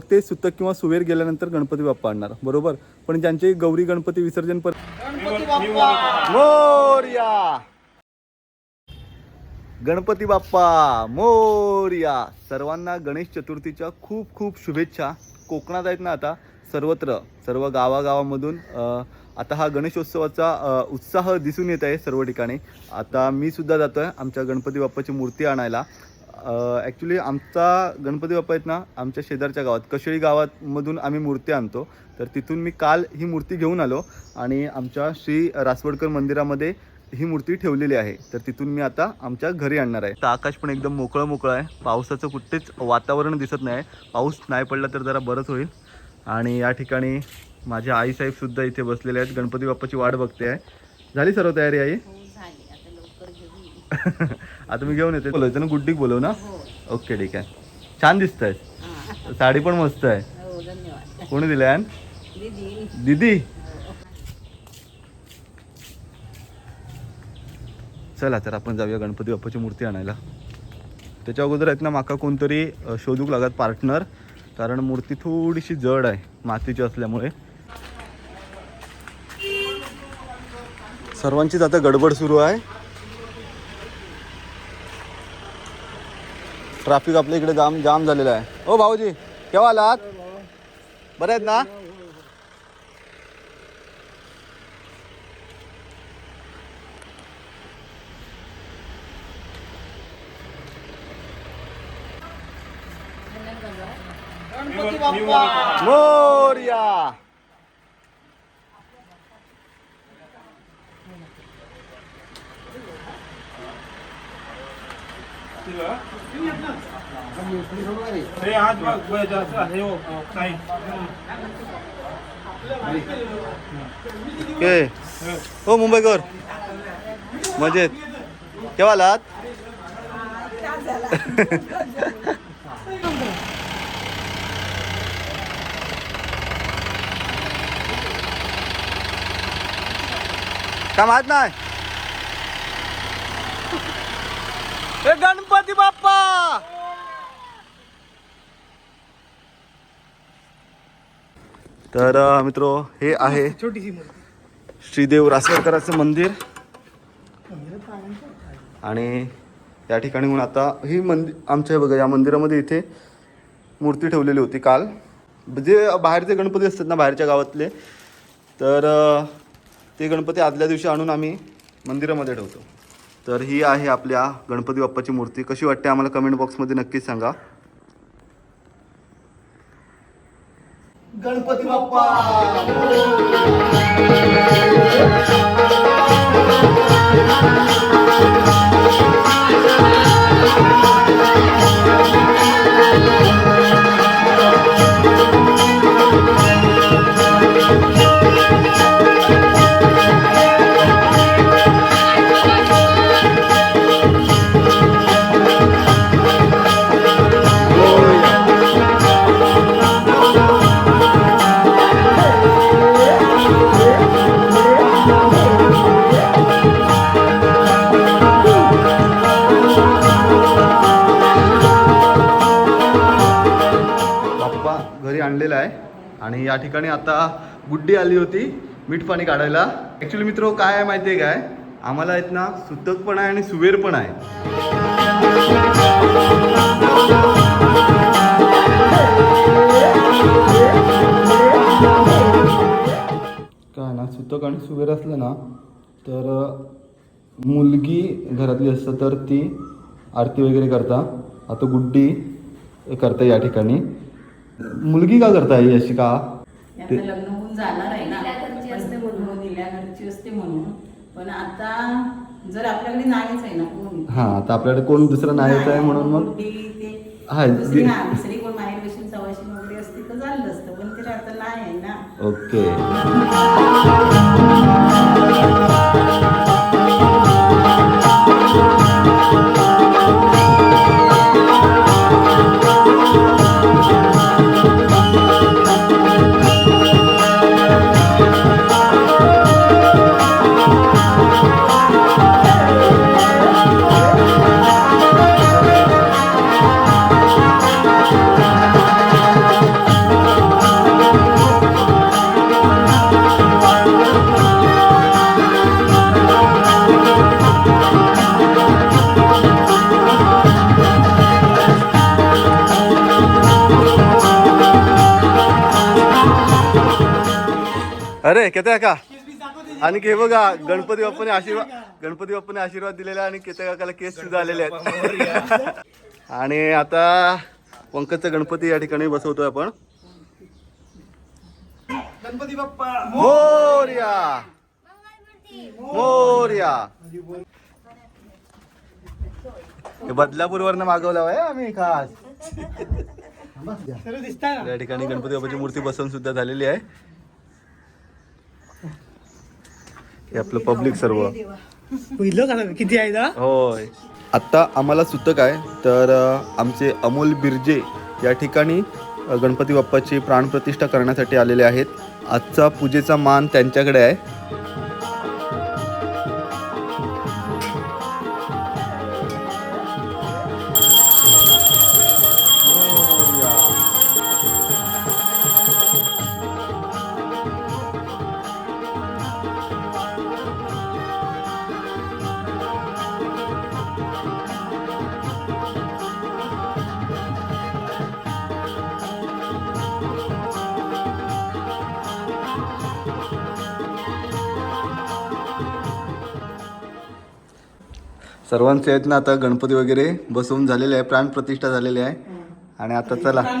मग ते सुतक किंवा सुवेर गेल्यानंतर गणपती बाप्पा आणणार. बरोबर? पण ज्यांचे गौरी गणपती विसर्जन पर मोर्या! गणपती बाप्पा! मोर्या! सर्वांना गणेश चतुर्थीच्या खूप खूप शुभेच्छा. कोकणात आहेत ना आता सर्वत्र सर्व गावागावामधून अ, आता हा गणेशोत्सवाचा उत्साह दिसून येत आहे सर्व ठिकाणी. आता मी सुद्धा जातो आहे आमच्या गणपती बाप्पाची मूर्ती आणायला. ॲक्च्युली आमचा गणपती बाप्पा आहेत ना आमच्या शेजारच्या गावात कशेळी गावातमधून आम्ही मूर्ती आणतो. तर तिथून मी काल ही मूर्ती घेऊन आलो आणि आमच्या श्री रासवडकर मंदिरामध्ये ही मूर्ती ठेवलेली आहे. तर तिथून मी आता आमच्या घरी आणणार आहे. तर आकाश पण एकदम मोकळं मोकळं आहे. पावसाचं कुठेच वातावरण दिसत नाही. पाऊस नाही पडला तर जरा बरंच होईल. आणि या ठिकाणी माझे आईसाहेबसुद्धा इथे बसलेले आहेत. गणपती बाप्पाची वाट बघते आहे. झाली सर्व तयारी आई हो झाली आता लवकर घेऊ आता मी घेऊन येते. बोलायचं ना गुड्डीक बोलव ना. हो. ओके ठीक आहे. छान दिसत आहे हा. साडी पण मस्त आहे. हो कोणी दिली आहे दीदी. दीदी? चला तर आपण जाऊया गणपती बाप्पाची मूर्ती आणायला. त्याच्या अगोदर आहेत ना माका कोणतरी शोधूक लागत पार्टनर. कारण मूर्ती थोडीशी जड आहे मातीची असल्यामुळे. सर्वांचीच आता गडबड सुरू आहे. ट्रॅफिक आपल्या इकडे जाम जाम झालेलं आहे. ओ भाऊजी केव्हा आलात? बरे आहेत ना? मोर्या. हे आज बघ बघ, जास्त आहे हो, हो, नाही. के हो मुंबईकर मजेत केव्हा आलात का माहीत नाही हे गणपती तर मित्रो हे आहे श्रीदेव रासवडकराचं मंदिर. आणि या ठिकाणी म्हणून आता ही मंदिर आमच्या बघा या मंदिरामध्ये इथे मूर्ती ठेवलेली होती काल. जे बाहेरचे गणपती असतात ना बाहेरच्या गावातले तर ते गणपती आदल्या दिवशी आणून आम्ही मंदिरामध्ये ठेवतो. तर ही आहे आपल्या गणपती बाप्पाची मूर्ती. कशी वाटते आम्हाला कमेंट बॉक्समध्ये नक्कीच सांगा. गणपती आणलेला आहे. आणि या ठिकाणी आता गुड्डी आली होती मीठ पाणी काढायला. ॲक्च्युली मित्र काय आहे माहिती आहे काय? आम्हाला आहेत ना सुतक पण आहे आणि सुवेर पण आहे. काय ना सुतक आणि सुवेर असलं ना तर मुलगी घरातली असतं तर ती आरती वगैरे करता. आता गुड्डी करता या ठिकाणी. मुलगी का करता ही अशी का? आता लग्न होऊन जाणार आहे ना. घरची असते म्हणून. हो, दिल्या घरची असते म्हणून. पण आता जर आपल्याकडे नाहीच आहे ना कोण? हा आता आपल्याकडे कोण दुसरं नाहीच आहे म्हणून मग ते हा, दुसरी दि- हा, दुसरी कोण माहेर बशीन सवाशीन वगैरे असते तर झालं असतं पण ते आता नाही आहे ना. ओके. अरे केते का आणि हे बघा गणपती बाप्पाने आशीर्वाद गणपती बाप्पाने आशीर्वाद दिलेला आणि केते काकाला केस सुद्धा आलेले आहेत. आणि आता पंकजचा गणपती या ठिकाणी बसवतोय आपण. गणपती बाप्पा मोर्या. मोर्या. हे बदलापूरवरनं मागवला आहे आम्ही खास. या ठिकाणी गणपती बाप्पाची मूर्ती बसवून सुद्धा झालेली आहे. हे आपलं पब्लिक सर्व. पहिलं का किती आहे ना होय. आत्ता आम्हाला सुतक आहे तर आमचे अमोल बिर्जे या ठिकाणी गणपती बाप्पाची प्राणप्रतिष्ठा करण्यासाठी आलेले आहेत. आजचा पूजेचा मान त्यांच्याकडे आहे. सर्वांचे आहेत ना आता गणपती वगैरे बसवून झालेले आहे प्राणप्रतिष्ठा झालेली आहे. आणि आता चला.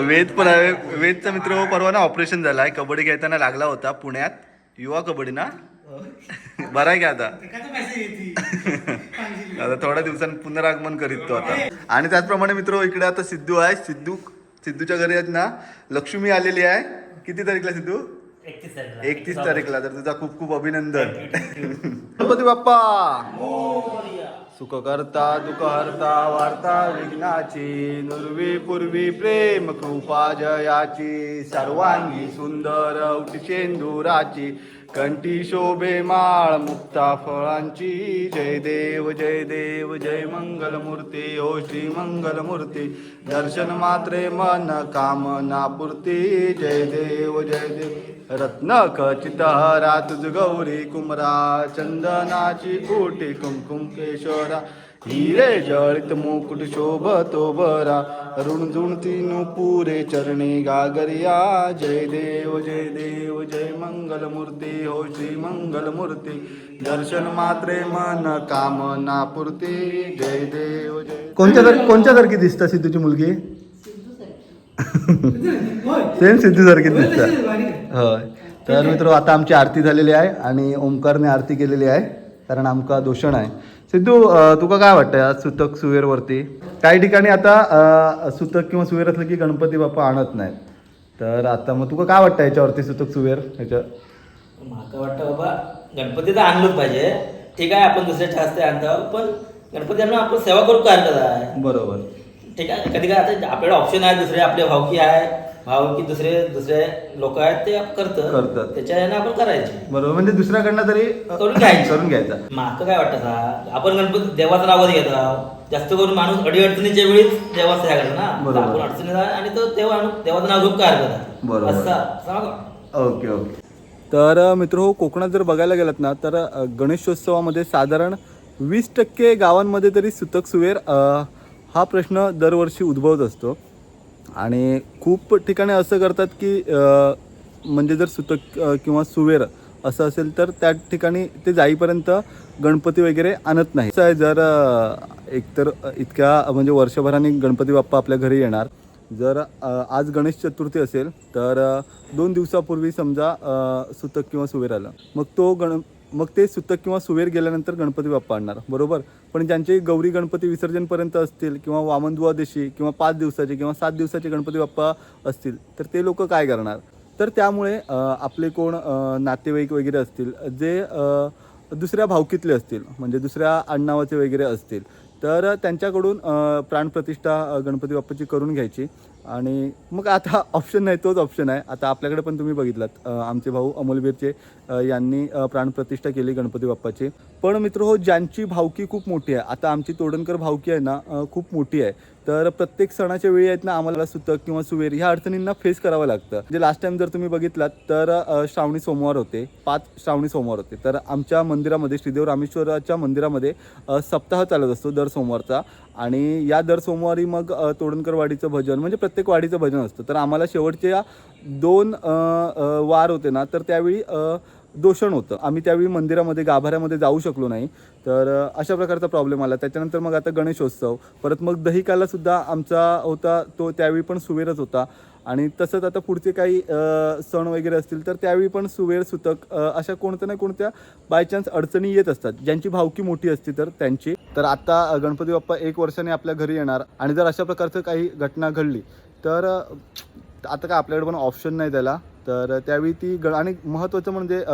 वेद पण आहे. वेदचा मित्र हो, परवा ना ऑपरेशन झाला आहे कबड्डी खेळताना लागला होता पुण्यात. युवा कबड्डी ना? बरा आहे का आता? आता थोड्या दिवसांनी पुनरागमन करीत तो आता. आणि त्याचप्रमाणे मित्र इकडे आता सिद्धू आहे. सिद्धू सिद्धूच्या घरी आहेत ना? लक्ष्मी आलेली आहे. किती तारीखला सिद्धू? एकतीस तारीखला. तर तुझा खूप खूप अभिनंदन. गणपती बाप्पा! सुख करता दुःख हरता वार्ता विघ्नाची नुर्वी पूर्वी प्रेम कृपा जयाची सर्वांगी सुंदर उठशेंदुराची कंठी शोभे माळ मुक्ता फळांची. जय देव जय देव जय मंगलमूर्ती. ओ श्री मंगलमूर्ती. दर्शन मात्रे मन कामना पूर्ती. जय देव जय देव. रत्न खचित तुझ गौरी कुमरा चंदनाची ओटी कुमकुम केशोरा. हिरे जळित मुकुट शोभतो बरा. अरुण जुणती पुरे चरणी गागरिया. जय देव जय देव जय मंगलमूर्ती. हो श्री मंगलमूर्ती. दर्शन मात्रे मन कामना पूर्ती. जय देव जय कोणत्या तर कोणत्या सारखी दिसता सिद्धूची मुलगी? सेम सिद्धू सारखी दिसतात होय. तर मित्र आता आमची आरती झालेली आहे आणि ओंकारने आरती केलेली आहे कारण आमका दोषण आहे. सिद्धू तुका काय वाटतं आज सुतक सुवेरवरती काही ठिकाणी आता सुतक किंवा सुवेर असलं की गणपती बाप्पा आणत नाहीत. तर आता मग तुका काय वाटतं याच्यावरती सुतक सुवेर? ह्याच्या माका वाटतं बाबा गणपती तर आणलंच पाहिजे. ठीक आहे आपण दुसऱ्या शास्त्री आणतो पण गणपतींना आपण सेवा करू काय आहे बरोबर. ठीक आहे कधी काय आता आपल्याकडे ऑप्शन आहे दुसरे आपले भावकी आहे. भावकी दुसरे दुसरे लोक आहेत ते आपण करतं करतात. त्याच्या आपण करायचे बरोबर म्हणजे दुसऱ्याकडनं तरी अं, करून घ्यायचं. करून घ्यायचा माका काय वाटतं आपण गणपती देवाचं नाव घेत आहोत जास्त करून माणूस अडी अडचणीच्या वेळीच देवाचं हे करतो ना बरोबर. आपण अडचणीत आहे आणि तो देवा देवाचं नाव घेऊन काय हरकत आहे बरोबर. असं असं नका. ओके ओके तर मित्र हो कोकणात जर बघायला गेलात ना तर अ, गणेशोत्सवामध्ये साधारण वीस टक्के गावांमध्ये तरी सुतक सुवेर अ, हा प्रश्न दरवर्षी उद्भवत असतो आणि खूप ठिकाणी असं करतात की म्हणजे जर सुतक किंवा सुवेर असं असेल तर त्या ठिकाणी ते जाईपर्यंत गणपती वगैरे आणत नाही. असं आहे जर एकतर इतक्या म्हणजे वर्षभराने गणपती बाप्पा आपल्या घरी येणार. जर आज गणेश चतुर्थी असेल तर दोन दिवसापूर्वी समजा सुतक किंवा सुवेर आलं. मग तो गण मग ते सुतक किंवा सुवेर गेल्यानंतर गणपती बाप्पा आणणार बरोबर? पण ज्यांचे गौरी गणपती विसर्जनपर्यंत असतील किंवा वामनद्वादशी किंवा पाच दिवसाचे किंवा सात दिवसाचे गणपती बाप्पा असतील तर ते लोक काय करणार? तर त्यामुळे आपले कोण नातेवाईक वगैरे असतील जे दुसऱ्या भावकीतले असतील म्हणजे दुसऱ्या आडनावाचे वगैरे असतील तर त्यांच्याकडून प्राणप्रतिष्ठा गणपती बाप्पाची करून घ्यायची. आणि मग आता ऑप्शन नाही तोच ऑप्शन आहे. आता आपल्याकडे पण तुम्ही बघितलात आमचे भाऊ अमोलबीरचे यांनी प्राणप्रतिष्ठा केली गणपती बाप्पाची. पण मित्र हो ज्यांची भावकी खूप मोठी आहे आता आमची तोडणकर भावकी आहे ना खूप मोठी आहे. तर प्रत्येक सणाच्या वेळी आहेत ना आम्हाला सुतक किंवा सुवेर ह्या अडचणींना फेस करावं लागतं. म्हणजे लास्ट टाइम जर तुम्ही बघितलात तर श्रावणी सोमवार होते. पाच श्रावणी सोमवार होते. तर आमच्या मंदिरामध्ये श्रीदेव रामेश्वराच्या मंदिरामध्ये सप्ताह चालत असतो दर सोमवारचा. आणि या दर सोमवारी मग तोडणकरवाडीचं तोडणकर वाडीचं भजन म्हणजे प्रत्येक वाडीचं भजन असतं. तर आम्हाला शेवटच्या दोन वार होते ना तर त्यावेळी दोषण होतं. आम्ही त्यावेळी मंदिरामध्ये गाभाऱ्यामध्ये जाऊ शकलो नाही. तर अशा प्रकारचा प्रॉब्लेम आला. त्याच्यानंतर मग आता गणेशोत्सव. परत मग दहिकाला सुद्धा आमचा होता तो त्यावेळी पण सुवेरच होता. आणि तसंच आता पुढचे काही सण वगैरे असतील तर त्यावेळी पण सुवेर सुतक अशा कोणत्या ना कोणत्या बायचान्स अडचणी येत असतात. ज्यांची भावकी मोठी असते तर त्यांची. तर आता गणपती बाप्पा एक वर्षाने आपल्या घरी येणार. आणि जर अशा प्रकारचं काही घटना घडली तर आता काय आपल्याकडे पण ऑप्शन नाही त्याला. तर त्यावेळी ती ग आणि महत्त्वाचं म्हणजे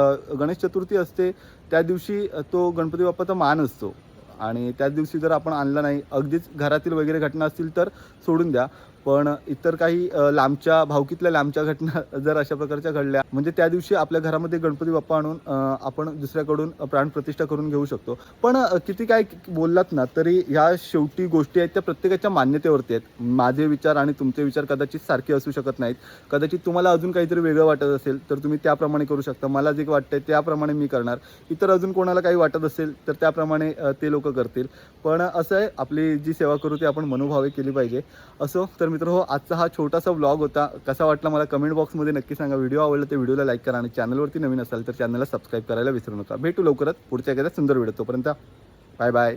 गणेश चतुर्थी असते त्या दिवशी तो गणपती बाप्पाचा मान असतो. आणि त्याच दिवशी जर आपण आणला नाही अगदीच घरातील वगैरे घटना असतील तर सोडून द्या. पण इतर काही लांबच्या भावकीतल्या लांबच्या घटना जर अशा प्रकारच्या घडल्या म्हणजे त्या दिवशी आपल्या घरामध्ये गणपती बाप्पा आणून आपण दुसऱ्याकडून प्राणप्रतिष्ठा करून घेऊ शकतो. पण किती काय बोललात ना तरी ह्या शेवटी गोष्टी आहेत त्या प्रत्येकाच्या मान्यतेवरती आहेत. माझे विचार आणि तुमचे विचार कदाचित सारखे असू शकत नाहीत. कदाचित तुम्हाला अजून काहीतरी वेगळं वाटत असेल तर तुम्ही त्याप्रमाणे करू शकता. मला जे वाटतंय त्याप्रमाणे मी करणार. इतर अजून कोणाला काही वाटत असेल तर त्याप्रमाणे ते लोक करतील. पण असं आहे आपली जी सेवा करू ती आपण मनोभावे केली पाहिजे. असो तर मित्र हो आजचा हा छोटासा ब्लॉग होता. कसा वाटला मला कमेंट बॉक्समध्ये नक्की सांगा. व्हिडिओ आवडला तर व्हिडिओला लाईक करा आणि चॅनलवरती नवीन असाल तर चॅनलला सबस्क्राईब करायला विसरू नका. भेटू लवकरच पुढच्या एखाद्या सुंदर व्हिडिओ तोपर्यंत. Bye bye